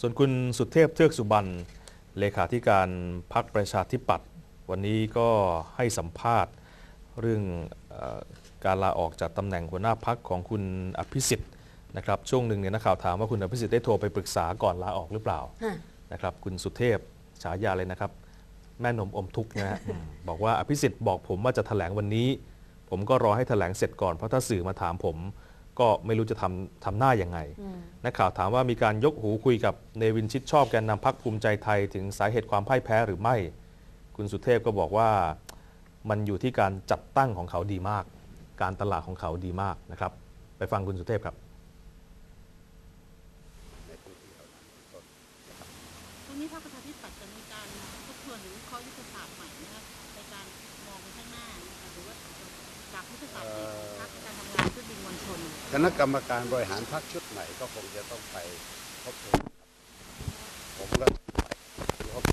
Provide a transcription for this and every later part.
ส่วนคุณสุเทพเทือกสุบรรณเลขาธิการพักประชาธิปัตย์วันนี้ก็ให้สัมภาษณ์เรื่องเออการลาออกจากตำแหน่งหัวหน้าพักของคุณอภิสิทธิ์นะครับช่วงหนึ่งเนี่ยนักข่าวถามว่าคุณอภิสิทธิ์ได้โทรไปปรึกษาก่อนลาออกหรือเปล่าฮะนะครับคุณสุเทพฉายาเลยนะครับ แม่นมอมทุกข์นะฮะอืมบอกว่าอภิสิทธิ์บอกผมว่าจะแถลงวันนี้ ผมก็รอให้แถลงเสร็จก่อนเพราะถ้าสื่อมาถามผม ก็ไม่รู้จะทำทำหน้ายังไงนักข่าวถามว่ามีการยกหูคุยกับเนวินชิดชอบแกนนำพักภูมิใจไทยถึงสาเหตุความพ่ายแพ้หรือไม่ คุณสุเทพก็บอกว่ามันอยู่ที่การจัดตั้งของเขาดีมาก การตลาดของเขาดีมากนะครับ ไปฟังคุณสุเทพครับตรงนี้พรรคประชาธิปัตย์จะมีการทบทวนหรือวิเคราะห์ยุทธศาสตร์ใหม่นะคะในการมองไปข้างหน้านะคะหรือว่าจากยุทธศาสตร์ที่ขอ นเพื่อดึงมวลชนคณะกรรมการบริหารพรรคชุดใหม่ก็คงจะต้องไปทบทวนครับผมก็ไปพบ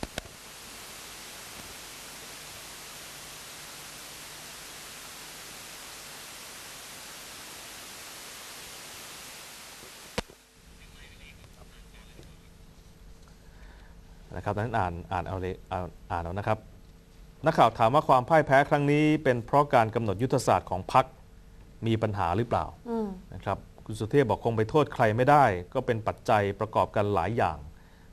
นะครับนั้นอ่านอ่านเอาเลยอ่านอ่านเอานะครับ นักข่าวถามว่าความพ่ายแพ้ครั้งนี้เป็นเพราะการกำหนดยุทธศาสตร์ของพรรค มีปัญหาหรือเปล่าอืมนะครับคุณสุเทพบอกคงไปโทษใครไม่ได้ ก็เป็นปัจจัยประกอบกันหลายอย่าง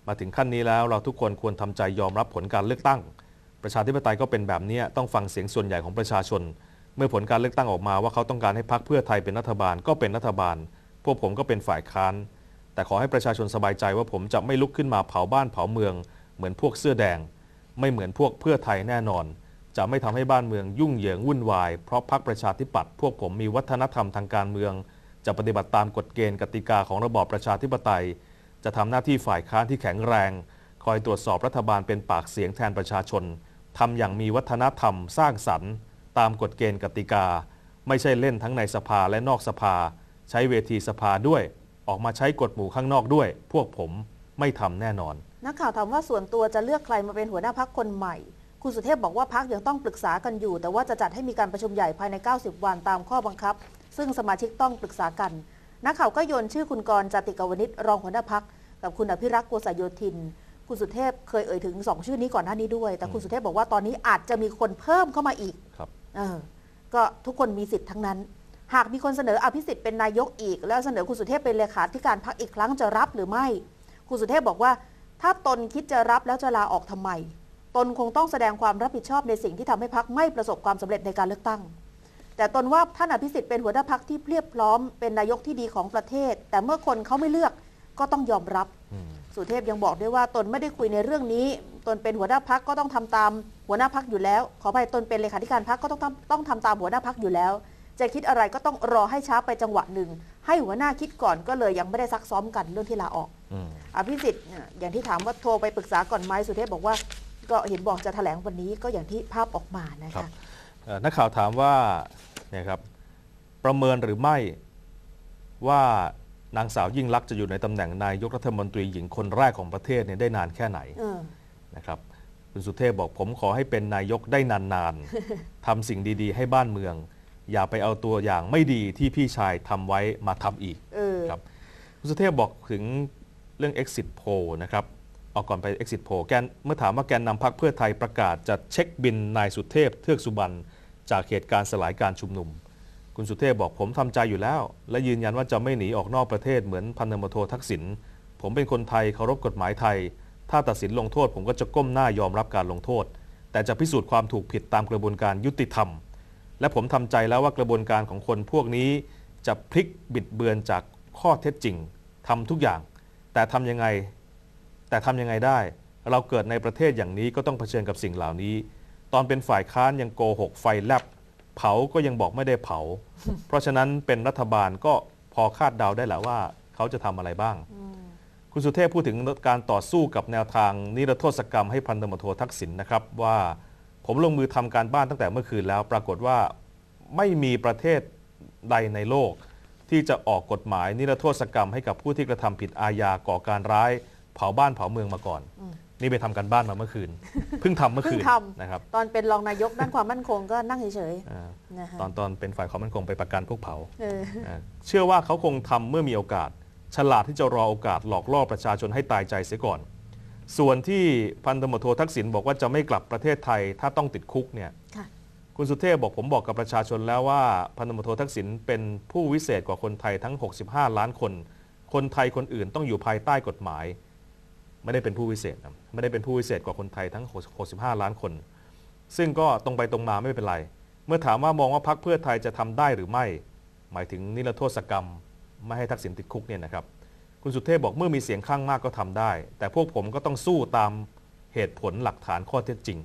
มาถึงขั้นนี้แล้วเราทุกคนควรทำใจยอมรับผลการเลือกตั้ง ประชาธิปไตยก็เป็นแบบนี้ต้องฟังเสียงส่วนใหญ่ของประชาชน เมื่อผลการเลือกตั้งออกมาว่าเขาต้องการให้พรรคเพื่อไทยเป็นรัฐบาลก็เป็นรัฐบาล พวกผมก็เป็นฝ่ายค้าน แต่ขอให้ประชาชนสบายใจว่าผมจะไม่ลุกขึ้นมาเผาบ้านเผาเมือง เหมือนพวกเสื้อแดง ไม่เหมือนพวกเพื่อไทยแน่นอน จะไม่ทำให้บ้านเมืองยุ่งเหยิงวุ่นวาย เพราะพรรคประชาธิปัตย์พวกผมมีวัฒนธรรมทางการเมือง จะปฏิบัติตามกฎเกณฑ์กติกาของระบอบประชาธิปไตย จะทำหน้าที่ฝ่ายค้านที่แข็งแรง คอยตรวจสอบรัฐบาลเป็นปากเสียงแทนประชาชนทำอย่างมีวัฒนธรรมสร้างสรรค์ ตามกฎเกณฑ์กติกา ไม่ใช่เล่นทั้งในสภาและนอกสภา ใช้เวทีสภาด้วย ออกมาใช้กฎหมู่ข้างนอกด้วย พวกผมไม่ทำแน่นอน นักข่าวถามว่าส่วนตัวจะเลือกใครมาเป็นหัวหน้าพักคนใหม่ คุณสุเทพบอกว่าพักยังต้องปรึกษากันอยู่ แต่ว่าจะจัดให้มีการประชุมใหญ่ภายใน 90 วันตามข้อบังคับ ซึ่งสมาชิกต้องปรึกษากัน นักข่าวก็โยนชื่อคุณกรณ์จติกาวนิชรองหัวหน้าพักกับคุณอภิรักษ์โกษโยธิน คุณสุเทพเคยเอ่ยถึงสองชื่อนี้ก่อนหน้านี้ด้วย แต่คุณสุเทพบอกว่าตอนนี้อาจจะมีคนเพิ่มเข้ามาอีกครับเออก็ทุกคนมีสิทธิ์ทั้งนั้น หากมีคนเสนออภิสิทธิ์เป็นนายกอีก แล้วเสนอคุณสุเทพเป็นเลขาธิการพักอีกครั้งจะรับหรือไม่ คุณสุเทพบอกว่า ถ้าตนคิดจะรับแล้วจะลาออกทำไม ตนคงต้องแสดงความรับผิดชอบในสิ่งที่ทำให้พักไม่ประสบความสำเร็จในการเลือกตั้ง แต่ตนว่าท่านอภิสิทธิ์เป็นหัวหน้าพักที่เพรียบพร้อม เป็นนายกที่ดีของประเทศ แต่เมื่อคนเขาไม่เลือกก็ต้องยอมรับอืมสุเทพยังบอกด้วยว่าตนไม่ได้คุยในเรื่องนี้ ตนเป็นหัวหน้าพักก็ต้องทำตามหัวหน้าพักอยู่แล้ว ขออภัยตนเป็นเลขาธิการพักก็ต้องทำต้องทำตามหัวหน้าพักอยู่แล้ว จะคิดอะไรก็ต้องรอให้ช้าไปจังหวะหนึ่ง ให้หัวหน้าคิดก่อนก็เลยยังไม่ได้ซักซ้อมกันเรื่องที่ลาออกอืมอภิสิทธิ์เนี่ยอย่างที่ถามว่าโทรไปปรึกษาก่อนไหมสุเทพบอกว่า ก็เห็นบอกจะแถลงวันนี้ก็อย่างที่ภาพออกมานะครัคะ บ เอ่อนักข่าวถามว่าเนี่ยครับประเมินหรือไม่ว่านางสาวยิ่งลักษณ์จะอยู่ในตำแหน่งนายกรัฐมนตรีหญิงคนแรกของประเทศเนี่ยได้นานแค่ไหนเออ นะครับคุณสุเทพบอกผมขอให้เป็นนายกได้นานๆ ทำสิ่งดีๆ ให้บ้านเมือง อย่าไปเอาตัวอย่างไม่ดีที่พี่ชายทำไว้มาทำอีก เออ ครับคุณสุเทพบอกถึงเรื่อง exit poll นะครับ เอาก่อนไป exit poll แกนเมื่อถามว่าแกนนำพักเพื่อไทยประกาศจะเช็คบินนายสุเทพเทือกสุบรรณจากเหตุการณ์สลายการชุมนุม คุณสุเทพบอกผมทำใจอยู่แล้ว และยืนยันว่าจะไม่หนีออกนอกประเทศเหมือนพันธมโททักษิณผมเป็นคนไทยเคารพกฎหมายไทย ถ้าตัดสินลงโทษ ผมก็จะก้มหน้ายอมรับการลงโทษ แต่จะพิสูจน์ความถูกผิดตามกระบวนการยุติธรรม และผมทำใจแล้วว่ากระบวนการของคนพวกนี้จะพลิกบิดเบือนจากข้อเท็จจริงทำทุกอย่าง แต่ทำยังไง แต่ทำยังไงได้ เราเกิดในประเทศอย่างนี้ก็ต้องเผชิญกับสิ่งเหล่านี้ ตอนเป็นฝ่ายค้านยังโกหกไฟแลบเผาก็ยังบอกไม่ได้เผา เพราะฉะนั้นเป็นรัฐบาลก็พอคาดเดาได้แหละว่า เขาจะทำอะไรบ้าง คุณสุเทพพูดถึงการต่อสู้กับแนวทางนิรโทษกรรมให้พันตำรวจโททักษิณนะครับว่าผมลงมือทำการบ้านตั้งแต่เมื่อคืนแล้ว ปรากฏว่าไม่มีประเทศใดในโลก ที่จะออกกฎหมายนิรโทษกรรมให้กับผู้ที่กระทำผิดอาญาก่อการร้ายเผาบ้านเผาเมืองมาก่อน นี่ไปทำการบ้านมาเมื่อคืน เพิ่งทำเมื่อเพิ่คืงนทนะครับำตอนเป็นรองนายกด้านความมั่นคงก็นั่งเฉยอ่าๆนะฮะตอนตอนเป็นฝ่ายความมั่นคงไปประกันพวกเผาเอออ่าเชื่อว่าเขาคงทำเมื่อมีโอกาส ฉลาดที่จะรอโอกาสหลอกล่อประชาชนให้ตายใจเสียก่อน ส่วนที่พันตำรวจโททักษิณบอกว่าจะไม่กลับประเทศไทยถ้าต้องติดคุกเนี่ยค่ะคุณสุเทพบอกผมบอกกับประชาชนแล้วว่าพันตำรวจโททักษิณเป็นผู้วิเศษกว่าคนไทยทั้ง 65 ล้านคน คนไทยคนอื่นต้องอยู่ภายใต้กฎหมาย ไม่ได้เป็นผู้วิเศษนะไม่ได้เป็นผู้วิเศษกว่าคนไทยทั้ง 65 ล้านคน ซึ่งก็ตรงไปตรงมาไม่เป็นไร เมื่อถามว่ามองว่าพรรคเพื่อไทยจะทำได้หรือไม่ หมายถึงนิรโทษกรรม ไม่ให้ทักษิณติดคุกเนี่ยนะครับ คุณสุเทพบอกเมื่อมีเสียงข้างมากก็ทำได้ แต่พวกผมก็ต้องสู้ตามเหตุผลหลักฐานข้อเท็จจริง